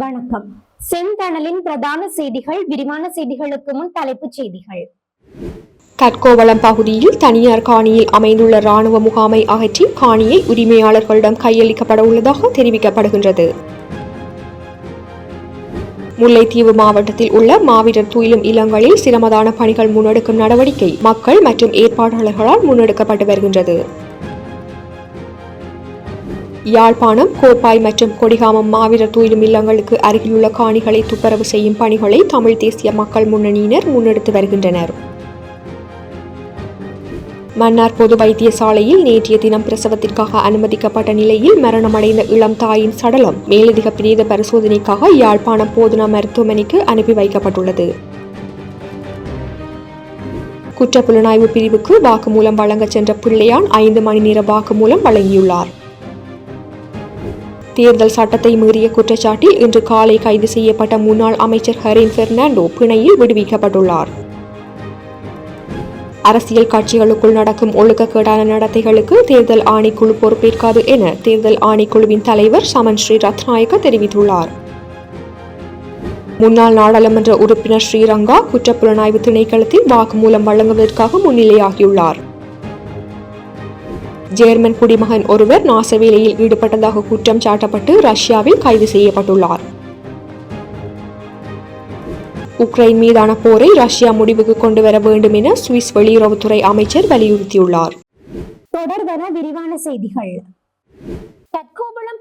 வணக்கம். செந்தணலின் பிரதான செய்திகள் விரிவான செய்திகளுக்கு முன் தலைப்புச் செய்திகள். கட்கோவளம் பகுதியில் தனியார் காணியில் அமைந்துள்ள ராணுவ முகாமை அகற்றி காணியை உரிமையாளர்களிடம் கையளிக்கப்பட உள்ளதாக தெரிவிக்கப்படுகின்றது. முல்லைத்தீவு மாவட்டத்தில் உள்ள மாவீரர் துயிலும் இல்லங்களில் சிரமதான பணிகள் முன்னெடுக்கும் நடவடிக்கை மக்கள் மற்றும் ஏற்பாட்டாளர்களால் முன்னெடுக்கப்பட்டு வருகின்றது. யாழ்ப்பாணம் கோப்பாய் மற்றும் கொடிகாமம் மாவீரர் துயிலும் இல்லங்களுக்கு அருகிலுள்ள காணிகளை துப்பரவு செய்யும் பணிகளை தமிழ் தேசிய மக்கள் முன்னணியினர் முன்னெடுத்து வருகின்றனர். மன்னார் பொது வைத்தியசாலையில் நேற்றைய தினம் பிரசவத்திற்காக அனுமதிக்கப்பட்ட நிலையில் மரணமடைந்த இளம் தாயின் சடலம் மேலதிக பிரேத பரிசோதனைக்காக யாழ்ப்பாணம் போதனா மருத்துவமனைக்கு அனுப்பி வைக்கப்பட்டுள்ளது. குற்றப்புலனாய்வு பிரிவுக்கு வாக்குமூலம் வழங்கச் சென்ற பிள்ளையான் ஐந்து மணி நேர வாக்குமூலம் வழங்கியுள்ளார். தேர்தல் சட்டத்தை மீறிய குற்றச்சாட்டில் இன்று காலை கைது செய்யப்பட்ட முன்னாள் அமைச்சர் ஹரின் பெர்னாண்டோ பிணையில் விடுவிக்கப்பட்டுள்ளார். அரசியல் கட்சிகளுக்குள் நடக்கும் ஒழுக்கக்கேடான நடத்தைகளுக்கு தேர்தல் ஆணைக்குழு பொறுப்பேற்காது என தேர்தல் ஆணைக்குழுவின் தலைவர் சமன் ஸ்ரீ ரத்நாயக்க தெரிவித்துள்ளார். முன்னாள் நாடாளுமன்ற உறுப்பினர் ஸ்ரீரங்கா குற்றப்புலனாய்வு திணைக்களத்தில் வாக்குமூலம் வழங்குவதற்காக முன்னிலையாகியுள்ளார். ஜேர்மன் குடிமகன் ஒருவர் நாசவேலையில் ஈடுபட்டதாக குற்றம் சாட்டப்பட்டு ரஷ்யாவில் கைது செய்யப்பட்டுள்ளார். உக்ரைன் மீதான போரை ரஷ்யா முடிவுக்கு கொண்டு வர வேண்டும் என சுவிஸ் வெளியுறவுத்துறை அமைச்சர் வலியுறுத்தியுள்ளார். தொடர்பான விரிவான செய்திகள்.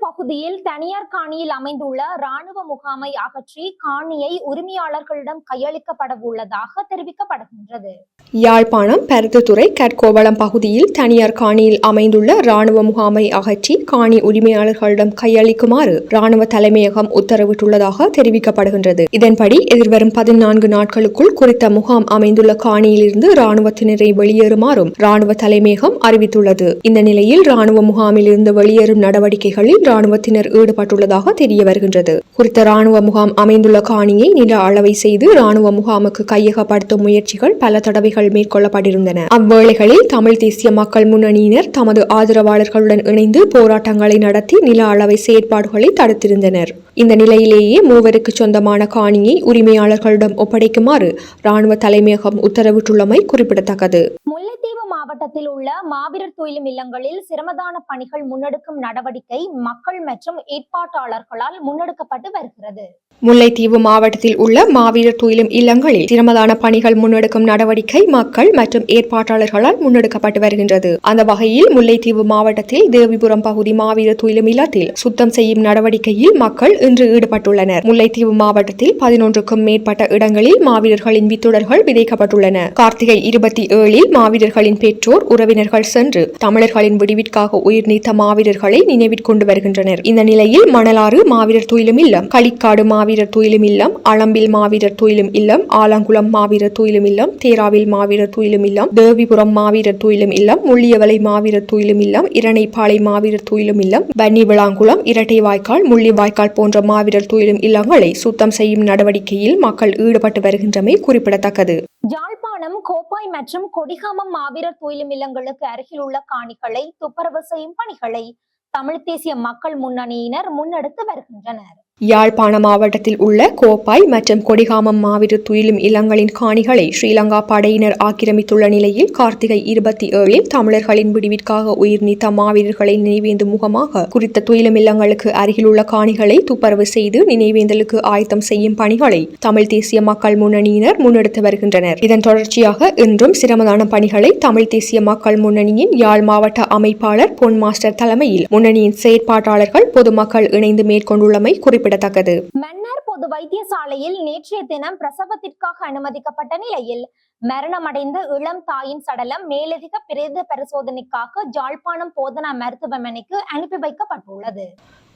பகுதியில் தனியார் காணியில் அமைந்துள்ள ராணுவ முகாமை அகற்றி காணியை உரிமையாளர்களிடம் கையளிக்கப்பட உள்ளதாக தெரிவிக்கப்படுகின்றது. யாழ்ப்பாணம் பருத்தித்துறை கற்கோவளம் பகுதியில் தனியார் காணியில் அமைந்துள்ள ராணுவ முகாமை அகற்றி காணி உரிமையாளர்களிடம் கையளிக்குமாறு ராணுவ தலைமையகம் உத்தரவிட்டுள்ளதாக தெரிவிக்கப்படுகின்றது. இதன்படி எதிர்வரும் பதினான்கு நாட்களுக்குள் குறித்த முகாம் அமைந்துள்ள காணியிலிருந்து ராணுவத்தினரை வெளியேறுமாறும் ராணுவ தலைமையகம் அறிவித்துள்ளது. இந்த நிலையில் ராணுவ முகாமில் இருந்து வெளியேறும் நடவடிக்கைகளில் ராணுவத்தினர் ஈடுபட்டுள்ளதாக தெரிய வருகின்றது. குறித்த ராணுவ முகாம் அமைந்துள்ள காணியை நில அளவை செய்து ராணுவ முகாமுக்கு கையகப்படுத்தும் முயற்சிகள் பல தடவைகள் மேற்கொள்ளப்பட்டிருந்தன. அவ்வேளைகளில் தமிழ் தேசிய மக்கள் முன்னணியினர் தமது ஆதரவாளர்களுடன் இணைந்து போராட்டங்களை நடத்தி நில அளவை செயற்பாடுகளை தடுத்திருந்தனர். இந்த நிலையிலேயே மூவருக்கு சொந்தமான காணியை உரிமையாளர்களிடம் ஒப்படைக்குமாறு ராணுவ தலைமையகம் உத்தரவிட்டுள்ளமை குறிப்பிடத்தக்கது. முல்லைத்தீவு மாவட்டத்தில் உள்ள மாவீரர் தொழிலும் இல்லங்களில் சிரமதான பணிகள் முன்னெடுக்கும் நடவடிக்கை மக்கள் மற்றும் ஏற்பாட்டாளர்களால் முன்னெடுக்கப்பட்டு வருகிறது. முல்லைத்தீவு மாவட்டத்தில் உள்ள மாவீரர் துயிலும் இல்லங்களில் சிரமதான பணிகள் முன்னெடுக்கும் நடவடிக்கை மக்கள் மற்றும் ஏற்பாட்டாளர்களால் முன்னெடுக்கப்பட்டு வருகின்றது. அந்த வகையில் முல்லைத்தீவு மாவட்டத்தில் தேவிபுரம் பகுதி மாவீரர் துயிலும் இல்லத்தில் சுத்தம் செய்யும் நடவடிக்கையில் மக்கள் இன்று ஈடுபட்டுள்ளனர். முல்லைத்தீவு மாவட்டத்தில் பதினொன்றுக்கும் மேற்பட்ட இடங்களில் மாவீரர்களின் வித்துடர்கள் விதைக்கப்பட்டுள்ளன. கார்த்திகை இருபத்தி ஏழில் மாவீரர்களின் பெற்றோர் உறவினர்கள் சென்று தமிழர்களின் விடுவிற்காக உயிர் நீத்த மாவீரர்களை நினைவிற்கொண்டு வருகின்றனர். இந்த நிலையில் மணலாறு மாவீரர் துயிலும் இல்லம் களிக்காடு மாவீரர் மாவீரர் துயிலும் இல்லம் அளம்பில் மாவீரர் துயிலும் இல்லம் ஆலங்குளம் மாவீரர் துயிலும் இல்லம் தேராவில் மாவீரர் துயிலும் இல்லம் தேவிபுரம் மாவீரர் துயிலும் இல்லம் முள்ளியவளை மாவீரர் துயிலும் இல்லம் இரணைப்பாளை மாவீரர் துயிலும் இல்லம் பன்னி விளாங்குளம் இரட்டை வாய்க்கால் முள்ளி வாய்க்கால் போன்ற மாவீரர் துயிலும் இல்லங்களை சுத்தம் செய்யும் நடவடிக்கையில் மக்கள் ஈடுபட்டு வருகின்றமை குறிப்பிடத்தக்கது. யாழ்ப்பாணம் கோப்பாய் மற்றும் கொடிகாமம் மாவீரர் துயிலும் இல்லங்களுக்கு அருகில் உள்ள காணிகளை துப்புரவு செய்யும் பணிகளை தமிழ் தேசிய மக்கள் முன்னணியினர் முன்னெடுத்து வருகின்றனர். யாழ்ப்பாண மாவட்டத்தில் உள்ள கோப்பாய் மற்றும் கொடிகாமம் மாவீரர் துயிலும் இல்லங்களின் காணிகளை ஸ்ரீலங்கா படையினர் ஆக்கிரமித்துள்ள நிலையில் கார்த்திகை இருபத்தி ஏழில் தமிழர்களின் விடுவிற்காக உயிர் நீத்த மாவீரர்களை நினைவேந்தும் முகமாக குறித்த துயிலும் இல்லங்களுக்கு அருகிலுள்ள காணிகளை துப்பரவு செய்து நினைவேந்தலுக்கு ஆயத்தம் செய்யும் பணிகளை தமிழ் தேசிய மக்கள் முன்னணியினர் முன்னெடுத்து வருகின்றனர். இதன் தொடர்ச்சியாக இன்றும் சிரமதான பணிகளை தமிழ் தேசிய மக்கள் முன்னணியின் யாழ் மாவட்ட அமைப்பாளர் பொன் மாஸ்டர் தலைமையில் முன்னணியின் செயற்பாட்டாளர்கள் பொதுமக்கள் இணைந்து மேற்கொண்டுள்ளமை குறிப்பிடத்தக்கது. மன்னார் பொது வைத்தியசாலையில் நேற்றைய தினம் பிரசவத்திற்காக அனுமதிக்கப்பட்ட நிலையில் மரணமடைந்த இளம் தாயின் சடலம் மேலதிக பிரேத பரிசோதனைக்காக ஜாழ்ப்பாணம் போதனா மருத்துவமனைக்கு அனுப்பி வைக்கப்பட்டுள்ளது.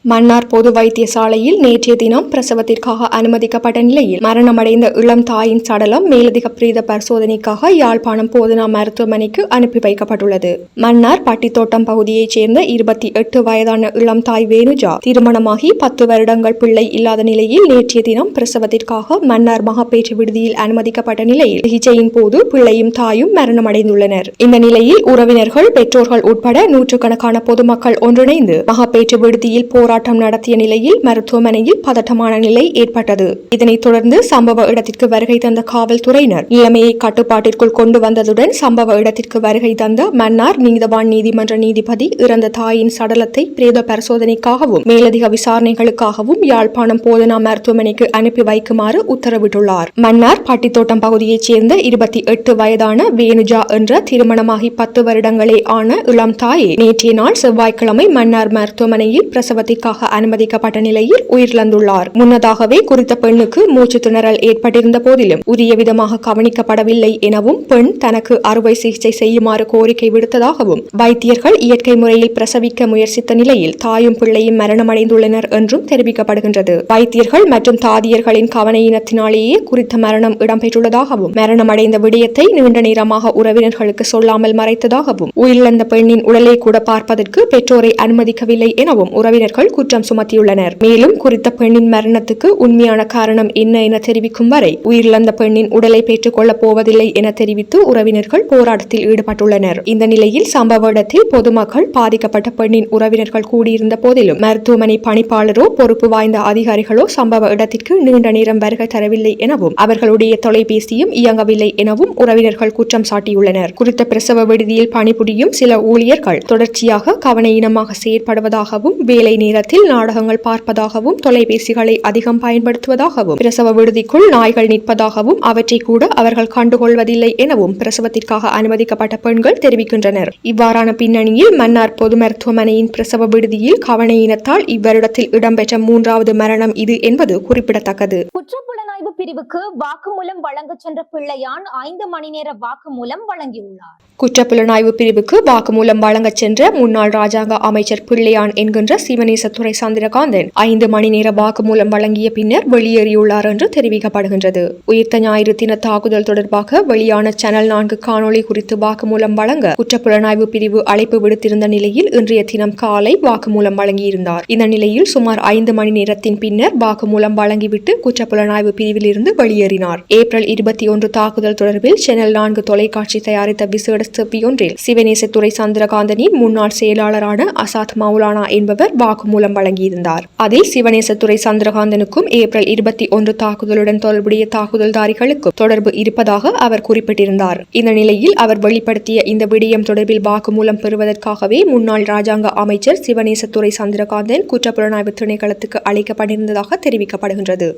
மன்னார் பொது வைத்தியசாலையில் நேற்றைய தினம் பிரசவத்திற்காக அனுமதிக்கப்பட்ட நிலையில் மரணமடைந்த இளம் தாயின் சடலம் மேலதிக பிரீத பரிசோதனைக்காக யாழ்ப்பாணம் போதனா மருத்துவமனைக்கு அனுப்பி வைக்கப்பட்டுள்ளது. மன்னார் பட்டித்தோட்டம் பகுதியைச் சேர்ந்த இருபத்தி எட்டு வயதான இளம் தாய் வேணுஜா திருமணமாகி பத்து வருடங்கள் பிள்ளை இல்லாத நிலையில் நேற்றைய தினம் பிரசவத்திற்காக மன்னார் மகப்பேற்று விடுதியில் அனுமதிக்கப்பட்ட நிலையில் சிகிச்சையின் போது பிள்ளையும் தாயும் மரணமடைந்துள்ளனர். இந்த நிலையில் உறவினர்கள் பெற்றோர்கள் உட்பட நூற்றுக்கணக்கான பொதுமக்கள் ஒன்றிணைந்து மகப்பேற்று விடுதியில் போரா போராட்டம் நடத்திய நிலையில் மருத்துவமனையில் பதட்டமான நிலை ஏற்பட்டது. இதனைத் தொடர்ந்து சம்பவ இடத்திற்கு வருகை தந்த காவல்துறையினர் நிலைமையை கட்டுப்பாட்டிற்குள் கொண்டு வந்ததுடன் சம்பவ இடத்திற்கு வருகை தந்த மன்னார் நீதவான் நீதிமன்ற நீதிபதி இறந்த தாயின் சடலத்தை பிரேத பரிசோதனைக்காகவும் மேலதிக விசாரணைகளுக்காகவும் யாழ்ப்பாணம் போதனா மருத்துவமனைக்கு அனுப்பி வைக்குமாறு உத்தரவிட்டுள்ளார். மன்னார் பட்டித்தோட்டம் பகுதியைச் சேர்ந்த இருபத்தி எட்டு வயதான வேணுஜா என்ற திருமணமாகி பத்து வருடங்களே ஆன இளம் தாயை நேற்றைய நாள் செவ்வாய்க்கிழமை மன்னார் மருத்துவமனையில் சிகிச்சைக்காக அனுமதிக்கப்பட்ட நிலையில் உயிரிழந்துள்ளார். முன்னதாகவே குறித்த பெண்ணுக்கு மூச்சு திணறல் ஏற்பட்டிருந்த போதிலும் உரிய விதமாக கவனிக்கப்படவில்லை எனவும் பெண் தனக்கு அறுவை சிகிச்சை செய்யுமாறு கோரிக்கை விடுத்ததாகவும் வைத்தியர்கள் இயற்கை முறையில் பிரசவிக்க முயற்சித்த நிலையில் தாயும் பிள்ளையும் மரணமடைந்துள்ளனர் என்றும் தெரிவிக்கப்படுகின்றது. வைத்தியர்கள் மற்றும் தாதியர்களின் கவனையினத்தினாலேயே குறித்த மரணம் இடம்பெற்றுள்ளதாகவும் மரணமடைந்த விடயத்தை நீண்ட நேரமாக உறவினர்களுக்கு சொல்லாமல் மறைத்ததாகவும் உயிரிழந்த பெண்ணின் உடலை கூட பார்ப்பதற்கு பெற்றோரை அனுமதிக்கவில்லை எனவும் உறவினர்கள் குற்றம் சுமத்தியுள்ளனர். மேலும் குறித்த பெண்ணின் மரணத்துக்கு உண்மையான காரணம் என்ன என தெரிவிக்கும் வரை உயிரிழந்த பெண்ணின் உடலை பெற்றுக் கொள்ளப் போவதில்லை என தெரிவித்து உறவினர்கள் போராட்டத்தில் ஈடுபட்டுள்ளனர். இந்த நிலையில் சம்பவ இடத்தில் பொதுமக்கள் பாதிக்கப்பட்ட பெண்ணின் உறவினர்கள் கூடியிருந்த போதிலும் மருத்துவமனை பணிப்பாளரோ பொறுப்பு வாய்ந்த அதிகாரிகளோ சம்பவ இடத்திற்கு நீண்ட நேரம் வருகை தரவில்லை எனவும் அவர்களுடைய தொலைபேசியும் இயங்கவில்லை எனவும் உறவினர்கள் குற்றம் சாட்டியுள்ளனர். குறித்த பிரசவ விடுதியில் பணிபுரியும் சில ஊழியர்கள் தொடர்ச்சியாக கவனையினமாக செயற்படுவதாகவும் வேலை நேரத்தில் நாடகங்கள் பார்ப்பதாகவும் தொலைபேசிகளை அதிகம் பயன்படுத்துவதாகவும் பிரசவ விடுதிக்குள் நாய்கள் நிற்பதாகவும் அவற்றை கூட அவர்கள் கண்டுகொள்வதில்லை எனவும் பிரசவத்திற்காக அனுமதிக்கப்பட்ட பெண்கள் தெரிவிக்கின்றனர். இவ்வாறான பின்னணியில் மன்னார் பொது மருத்துவமனையின் பிரசவ விடுதியில் கவனையினத்தால் இவ்வருடத்தில் இடம்பெற்ற மூன்றாவது மரணம் இது என்பது குறிப்பிடத்தக்கது. குற்றப்புலனாய்வு பிரிவுக்கு வாக்குமூலம் வழங்கச் சென்ற பிள்ளையான் ஐந்து மணி நேர வாக்குமூலம் வழங்கியுள்ளார். குற்றப்புலனாய்வு பிரிவுக்கு வாக்குமூலம் வழங்கச் சென்ற முன்னாள் ராஜாங்க அமைச்சர் பிள்ளையான் என்கின்ற துறை சந்திரகாந்தன் ஐந்து மணி நேர வாக்குமூலம் வழங்கிய பின்னர் வெளியேறியுள்ளார் என்று தெரிவிக்கப்படுகின்றது. உயிர்த்த ஞாயிறு தின தாக்குதல் தொடர்பாக வெளியான சேனல் நான்கு காணொளி குறித்து வாக்குமூலம் வழங்க குற்றப்புலனாய்வு பிரிவு அழைப்பு விடுத்திருந்த நிலையில் இன்றைய தினம் காலை வாக்குமூலம் வழங்கியிருந்தார். இந்த நிலையில் சுமார் ஐந்து மணி நேரத்தின் பின்னர் வாக்குமூலம் வழங்கிவிட்டு குற்றப்புலனாய்வு பிரிவில் இருந்து வெளியேறினார். ஏப்ரல் இருபத்தி ஒன்று தாக்குதல் தொடர்பில் சேனல் நான்கு தொலைக்காட்சி தயாரித்த விசேட செவ்வியொன்றில் சிவனேசத்துறை சந்திரகாந்தனின் முன்னாள் செயலாளரான அசாத் மௌலானா என்பவர் வாக்குமூலம் வழங்கியிருந்தார். அதில் சிவனேசத்துறை சந்திரகாந்தனுக்கும் ஏப்ரல் இருபத்தி ஒன்று தாக்குதலுடன் தொடர்புடைய தாக்குதல்தாரிகளுக்கும் தொடர்பு இருப்பதாக அவர் குறிப்பிட்டிருந்தார். இந்த நிலையில் அவர் வெளிப்படுத்திய இந்த விடயம் தொடர்பில் வாக்குமூலம் பெறுவதற்காகவே முன்னாள் ராஜாங்க அமைச்சர் சிவனேசத்துறை சந்திரகாந்தன் குற்றப்புலனாய்வு திணைக்களத்துக்கு அழைக்கப்பட்டிருந்ததாக தெரிவிக்கப்படுகின்றது.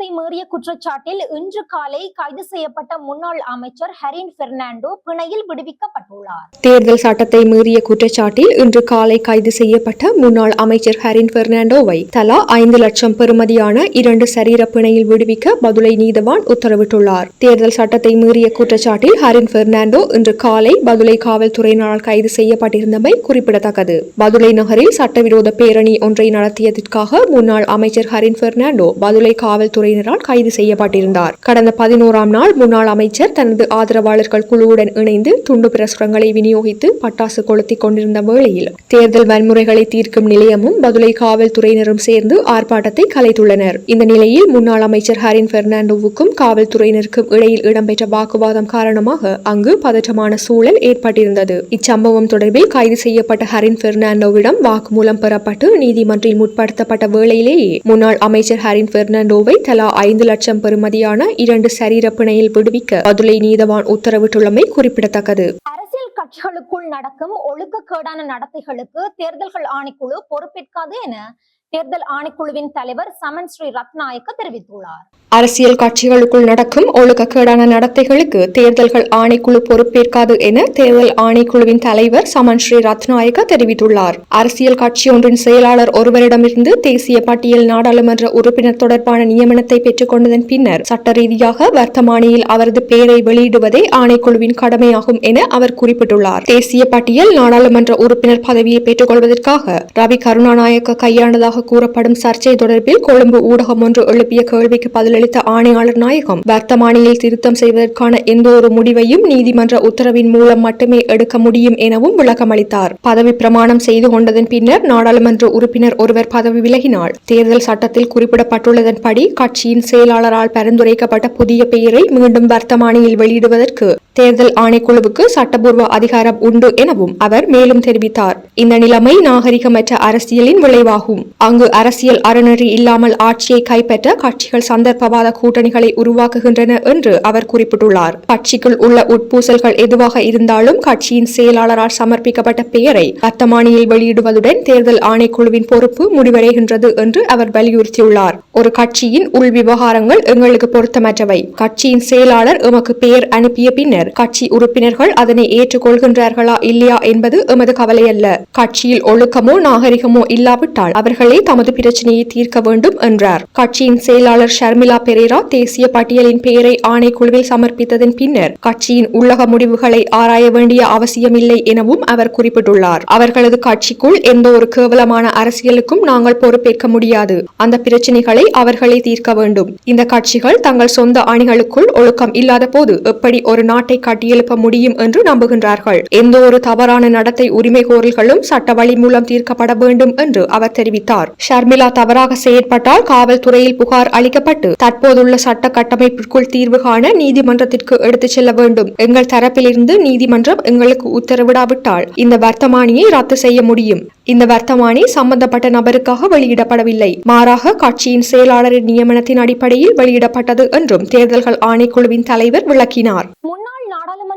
சட்டத்தை மீறிய குற்றச்சாட்டில் இன்று காலை கைது செய்யப்பட்ட முன்னாள் அமைச்சர் ஹரின் பெர்னாண்டோ பிணையில் விடுவிக்கப்பட்டுள்ளார். தேர்தல் சட்டத்தை மீறிய குற்றச்சாட்டில் இன்று காலை கைது செய்யப்பட்ட முன்னாள் அமைச்சர் ஹரின் பெர்னாண்டோவை தலா ஐந்து லட்சம் பெறுமதியான இரண்டு சரீர பிணையில் விடுவிக்க பதுளை நீதவான் உத்தரவிட்டுள்ளார். தேர்தல் சட்டத்தை மீறிய குற்றச்சாட்டில் ஹரின் பெர்னாண்டோ இன்று காலை பதுளை காவல்துறையினரால் கைது செய்யப்பட்டிருந்தமை குறிப்பிடத்தக்கது. பதுளை நகரில் சட்டவிரோத பேரணி ஒன்றை நடத்தியதற்காக முன்னாள் அமைச்சர் ஹரின் பெர்னாண்டோ பதுளை காவல்துறை துறையினரால் கைது செய்யப்பட்டிருந்தார். கடந்த பதினோராம் நாள் முன்னாள் அமைச்சர் தனது ஆதரவாளர்கள் குழுவுடன் இணைந்து துண்டு பிரசுரங்களை விநியோகித்து பட்டாசு கொளுத்திக் கொண்டிருந்த வேளையில் தேர்தல் வன்முறைகளை தீர்க்கும் நிலையமும் பதுளை காவல்துறையினரும் சேர்ந்து ஆர்ப்பாட்டத்தை கலைத்துள்ளனர். இந்த நிலையில் முன்னாள் அமைச்சர் ஹரின் பெர்னாண்டோவுக்கும் காவல்துறையினருக்கும் இடையில் இடம்பெற்ற வாக்குவாதம் காரணமாக அங்கு பதற்றமான சூழல் ஏற்பட்டிருந்தது. இச்சம்பவம் தொடர்பில் கைது செய்யப்பட்ட ஹரின் பெர்னாண்டோவிடம் வாக்குமூலம் பெறப்பட்டு நீதிமன்றில் முற்படுத்தப்பட்ட வேளையிலேயே முன்னாள் அமைச்சர் ஹரின் பெர்னாண்டோவை தலை ஐந்து லட்சம் பெறுமதியான இரண்டு சரீர பிணையில் விடுவிக்க பதுளை நீதவான் உத்தரவிட்டுள்ளமை குறிப்பிடத்தக்கது. அரசியல் கட்சிகளுக்குள் நடக்கும் ஒழுக்கக்கேடான நடத்தைகளுக்கு தேர்தல்கள் ஆணைக்குழு பொறுப்பேற்காது என தேர்தல் ஆணைக்குழுவின் தலைவர் சமன் ஸ்ரீ ரத்நாயக்க தெரிவித்துள்ளார். அரசியல் கட்சிகளுக்குள் நடக்கும் ஒழுக்கக்கேடான நடத்தைகளுக்கு தேர்தல்கள் ஆணைக்குழு பொறுப்பேற்காது என தேர்தல் ஆணைக்குழுவின் தலைவர் சமன் ஸ்ரீ ரத்நாயக்க தெரிவித்துள்ளார். அரசியல் கட்சி ஒன்றின் செயலாளர் ஒருவரிடமிருந்து தேசிய பட்டியல் நாடாளுமன்ற உறுப்பினர் தொடர்பான நியமனத்தை பெற்றுக் கொண்டதன் பின்னர் சட்ட ரீதியாக வர்த்தமானியில் அவரது பெயரை வெளியிடுவதே ஆணைக்குழுவின் கடமையாகும் என அவர் குறிப்பிட்டுள்ளார். தேசிய பட்டியல் நாடாளுமன்ற உறுப்பினர் பதவியை பெற்றுக் கொள்வதற்காக ரவி கருணாநாயக்க கையாண்டதாக வருவதாக கூறப்படும் சர்ச்சை தொடர்பில் கொழும்பு ஊடகம் ஒன்று எழுப்பிய கேள்விக்கு பதிலளித்த ஆணையாளர் நாயகம் வர்த்தமானியில் திருத்தம் செய்வதற்கான எந்த ஒரு முடிவையும் நீதிமன்ற உத்தரவின் மூலம் மட்டுமே எடுக்க முடியும் எனவும் விளக்கமளித்தார். பதவி பிரமாணம் செய்து கொண்டதன் பின்னர் நாடாளுமன்ற உறுப்பினர் ஒருவர் பதவி விலகினார். தேர்தல் சட்டத்தில் குறிப்பிடப்பட்டுள்ளதன்படி கட்சியின் செயலாளரால் பரிந்துரைக்கப்பட்ட புதிய பெயரை மீண்டும் வர்த்தமானியில் வெளியிடுவதற்கு தேர்தல் ஆணைக்குழுவுக்கு சட்டபூர்வ அதிகாரம் உண்டு எனவும் அவர் மேலும் தெரிவித்தார். இந்த நிலைமை நாகரிகமற்ற அரசியலின் விளைவாகும். அங்கு அரசியல் அறநெறி இல்லாமல் ஆட்சியை கைப்பற்ற கட்சிகள் சந்தர்ப்பவாத கூட்டணிகளை உருவாக்குகின்றன என்று அவர் குறிப்பிட்டுள்ளார். கட்சிக்குள் உள்ள உட்பூசல்கள் எதுவாக இருந்தாலும் கட்சியின் செயலாளரால் சமர்ப்பிக்கப்பட்ட பெயரை வர்த்தமானியில் வெளியிடுவதுடன் தேர்தல் ஆணைக்குழுவின் பொறுப்பு முடிவடைகின்றது என்று அவர் வலியுறுத்தியுள்ளார். ஒரு கட்சியின் உள் விவகாரங்கள் எங்களுக்கு பொருத்தமற்றவை. கட்சியின் செயலாளர் எமக்கு பெயர் அனுப்பிய பின்னர் கட்சி உறுப்பினர்கள் அதனை ஏற்றுக்கொள்கின்றார்களா இல்லையா என்பது எமது கவலை அல்ல கட்சியில் ஒழுக்கமோ நாகரிகமோ இல்லாவிட்டால் அவர்களே தமது பிரச்சனையை தீர்க்க வேண்டும் என்றார். கட்சியின் செயலாளர் ஷர்மிளா பெரேரா தேசிய பட்டியலின் பெயரை ஆணைக்குழுவில் சமர்ப்பித்ததன் பின்னர் கட்சியின் உள்ளக முடிவுகளை ஆராய வேண்டிய அவசியமில்லை எனவும் அவர் குறிப்பிட்டுள்ளார். அவர்களது கட்சிக்குள் எந்த ஒரு கேவலமான அரசியலுக்கும் நாங்கள் பொறுப்பேற்க முடியாது. அந்த பிரச்சனைகளை அவர்களே தீர்க்க வேண்டும். இந்த கட்சிகள் தங்கள் சொந்த அணிகளுக்குள் ஒழுக்கம் இல்லாத போது எப்படி ஒரு நாட்டை கட்டியெழுப்ப முடியும் என்று நம்புகின்றார்கள். எந்த ஒரு தவறான நடத்தை உரிமை கோரல்களும் சட்ட வழி மூலம் தீர்க்கப்பட வேண்டும் என்று அவர் தெரிவித்தார். ஷர்மிளா தவறாக செயற்பட்டால் காவல்துறையில் புகார் அளிக்கப்பட்டு தற்போதுள்ள சட்ட கட்டமைப்பிற்குள் தீர்வு காண நீதிமன்றத்திற்கு எடுத்துச் செல்ல வேண்டும். எங்கள் தரப்பிலிருந்து நீதிமன்றம் எங்களுக்கு உத்தரவிடாவிட்டால் இந்த வர்த்தமானியை ரத்து செய்ய முடியும். இந்த வர்த்தமானி சம்பந்தப்பட்ட நபருக்காக வெளியிடப்படவில்லை. மாறாக கட்சியின் செயலாளரின் நியமனத்தின் அடிப்படையில் வெளியிடப்பட்டது என்றும் தேர்தல்கள் ஆணைக்குழுவின் தலைவர் விளக்கினார்.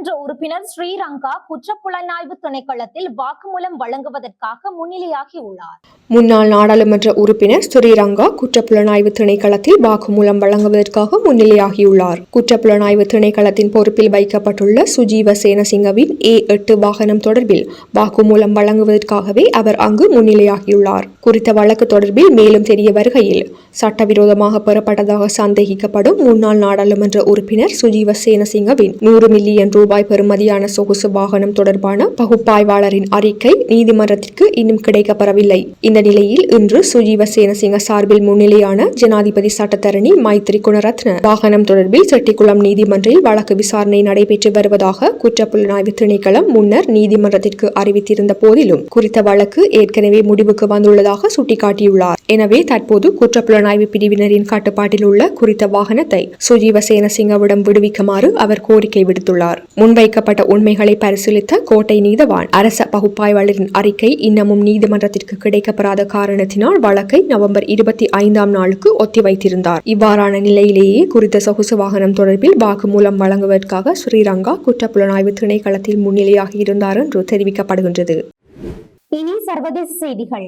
சட்டமன்ற உறுப்பினர் ஸ்ரீரங்கா குற்றப்புலனாய்வு திணைக்களத்தில் வாக்குமூலம் வழங்குவதற்காக முன்னிலையாகி உள்ளார் முன்னாள் நாடாளுமன்ற உறுப்பினர் ஸ்ரீரங்கா குற்றப்புலனாய்வு திணைக்களத்தில் வாக்குமூலம் வழங்குவதற்காக முன்னிலையாகியுள்ளார். குற்றப்புலனாய்வு திணைக்களத்தின் பொறுப்பில் வைக்கப்பட்டுள்ள சுஜீவ சேனசிங்கவின் ஏ எட்டு வாகனம் தொடர்பில் வாக்குமூலம் வழங்குவதற்காகவே அவர் அங்கு முன்னிலையாகியுள்ளார். குறித்த வழக்கு தொடர்பில் மேலும் தெரிய வருகையில் சட்டவிரோதமாக பெறப்பட்டதாக சந்தேகிக்கப்படும் முன்னாள் நாடாளுமன்ற உறுப்பினர் சுஜீவ சேனசிங்கவின் நூறு மில்லியன் ரூபாய் பெறுமதியான சொகுசு வாகனம் தொடர்பான பகுப்பாய்வாளரின் அறிக்கை நீதிமன்றத்திற்கு இன்னும் கிடைக்கப்பெறவில்லை. இந்த நிலையில் இன்று சுஜீவ சேனசிங்க சார்பில் முன்னிலையான ஜனாதிபதி சட்டத்தரணி மைத்ரி குணரத்ன வாகனம் தொடர்பில் செட்டிக்குளம் நீதிமன்றில் வழக்கு விசாரணை நடைபெற்று வருவதாக குற்றப்புலனாய்வு திணைக்களம் முன்னர் நீதிமன்றத்திற்கு அறிவித்திருந்த போதிலும் குறித்த வழக்கு ஏற்கனவே முடிவுக்கு வந்துள்ளதாக சுட்டிக்காட்டியுள்ளார். எனவே தற்போது குற்றப்புலனாய்வு பிரிவினரின் கட்டுப்பாட்டில் உள்ள குறித்த வாகனத்தை சுஜீவ சேனசிங்கவிடம் விடுவிக்குமாறு அவர் கோரிக்கை விடுத்துள்ளார். முன்வைக்கப்பட்ட உண்மைகளை பரிசீலித்த கோட்டை நீதவான். அரச பகுப்பாய்வாளரின் அறிக்கை இன்னமும் நீதிமன்றத்திற்கு கிடைக்கப்பெறாத காரணத்தினால் வழக்கை நவம்பர் இருபத்தி ஐந்தாம் நாளுக்கு ஒத்திவைத்திருந்தார். இவ்வாறான நிலையிலேயே குறித்த சொகுசு வாகனம் தொடர்பில் வாக்குமூலம் வழங்குவதற்காக ஸ்ரீரங்கா குற்றப்புலனாய்வு திணைக்களத்தில் முன்னிலையாக இருந்தார் என்று தெரிவிக்கப்படுகின்றது. இனி சர்வதேச செய்திகள்.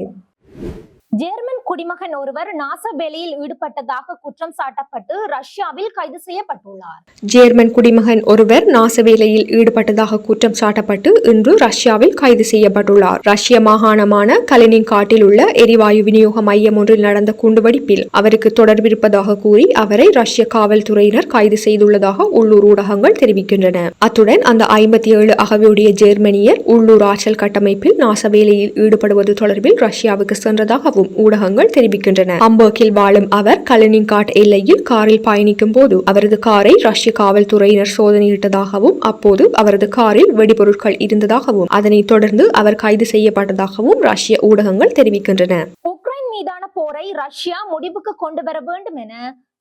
ஜெர்மன் குடிமகன் ஒருவர் நாச வேலையில் ஈடுபட்டதாக குற்றம் சாட்டப்பட்டு ரஷ்யாவில் கைது செய்யப்பட்டுள்ளார். ஜேர்மன் குடிமகன் ஒருவர் நாச வேலையில் ஈடுபட்டதாக குற்றம் சாட்டப்பட்டு இன்று ரஷ்யாவில் கைது செய்யப்பட்டுள்ளார். ரஷ்ய மாகாணமான கலினின் காட்டில் உள்ள எரிவாயு விநியோக மையம் ஒன்றில் நடந்த குண்டுவெடிப்பில் அவருக்கு தொடர்பிருப்பதாக கூறி அவரை ரஷ்ய காவல்துறையினர் கைது செய்துள்ளதாக உள்ளூர் ஊடகங்கள் தெரிவிக்கின்றன. அத்துடன் அந்த ஐம்பத்தி ஏழு அகவியுடைய ஜெர்மனியர் உள்ளூர் ஆற்றல் கட்டமைப்பில் நாச வேலையில் ஈடுபடுவது தொடர்பில் ரஷ்யாவுக்கு சென்றதாகவும் ஊடகங்கள் தெரிவிக்கின்றன. ஹம்பர்கில் வாழும் அவர் கலினிங்காட் எல்லையில் காரில் பயணிக்கும் போது அவரது காரை ரஷ்ய காவல்துறையினர் சோதனையிட்டதாகவும் அப்போது அவரது காரில் வெடிபொருட்கள் இருந்ததாகவும் அதனைத் தொடர்ந்து அவர் கைது செய்யப்பட்டதாகவும் ரஷ்ய ஊடகங்கள் தெரிவிக்கின்றன. உக்ரைன் மீதான போரை ரஷ்யா முடிவுக்கு கொண்டு வர வேண்டும் என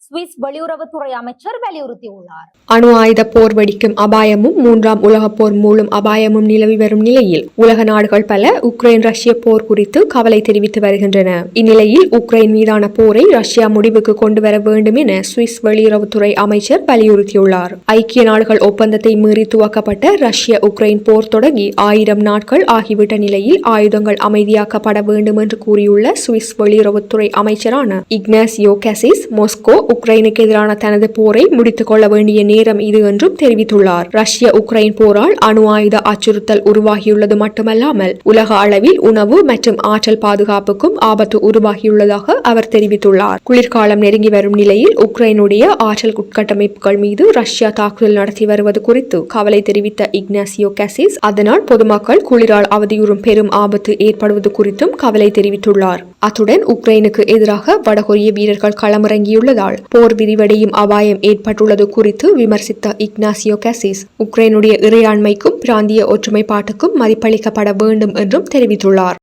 சுவிஸ் வெளியுறவுத்துறை அமைச்சர் வலியுறுத்தியுள்ளார். அணு ஆயுத போர் வெடிக்கும் அபாயமும் மூன்றாம் உலக போர் மூலம் அபாயமும் நிலவி வரும் நிலையில் உலக நாடுகள் பல உக்ரைன் ரஷ்ய போர் குறித்து கவலை தெரிவித்து வருகின்றன. இந்நிலையில் உக்ரைன் மீதான போரை ரஷ்யா முடிவுக்கு கொண்டு வர வேண்டும் என சுவிஸ் வெளியுறவுத்துறை அமைச்சர் வலியுறுத்தியுள்ளார். ஐக்கிய நாடுகள் ஒப்பந்தத்தை மீறி துவக்கப்பட்ட ரஷ்ய உக்ரைன் போர் தொடங்கி ஆயிரம் நாட்கள் ஆகிவிட்ட நிலையில் ஆயுதங்கள் அமைதியாக்கப்பட வேண்டும் என்று கூறியுள்ள சுவிஸ் வெளியுறவுத்துறை அமைச்சரான இக்னாசியோ கசிஸ் மொஸ்கோ உக்ரைனுக்கு எதிரான தனது போரை முடித்துக் கொள்ள வேண்டிய நேரம் இது என்றும் தெரிவித்துள்ளார். ரஷ்ய உக்ரைன் போரால் அணு ஆயுத அச்சுறுத்தல் உருவாகியுள்ளது மட்டுமல்லாமல் உலக அளவில் உணவு மற்றும் ஆற்றல் பாதுகாப்புக்கும் ஆபத்து உருவாகியுள்ளதாக அவர் தெரிவித்துள்ளார். குளிர்காலம் நெருங்கி வரும் நிலையில் உக்ரைனுடைய ஆற்றல் உட்கட்டமைப்புகள் மீது ரஷ்யா தாக்குதல் நடத்தி வருவது குறித்து கவலை தெரிவித்த இக்னாசியோ கசிஸ் அதனால் பொதுமக்கள் குளிரால் அவதியுறும் பெரும் ஆபத்து ஏற்படுவது குறித்தும் கவலை தெரிவித்துள்ளார். அத்துடன் உக்ரைனுக்கு எதிராக வடகொரிய வீரர்கள் களமிறங்கியுள்ளதால் போர் விரிவடையும் அபாயம் ஏற்பட்டுள்ளது குறித்து விமர்சித்த இக்னாசியோ கசிஸ். உக்ரைனுடைய இறையாண்மைக்கும் பிராந்திய ஒற்றுமைப்பாட்டுக்கும் மதிப்பளிக்கப்பட வேண்டும் என்றும் தெரிவித்துள்ளார்.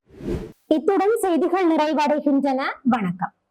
இத்துடன் செய்திகள் நிறைவடைகின்றன. வணக்கம்.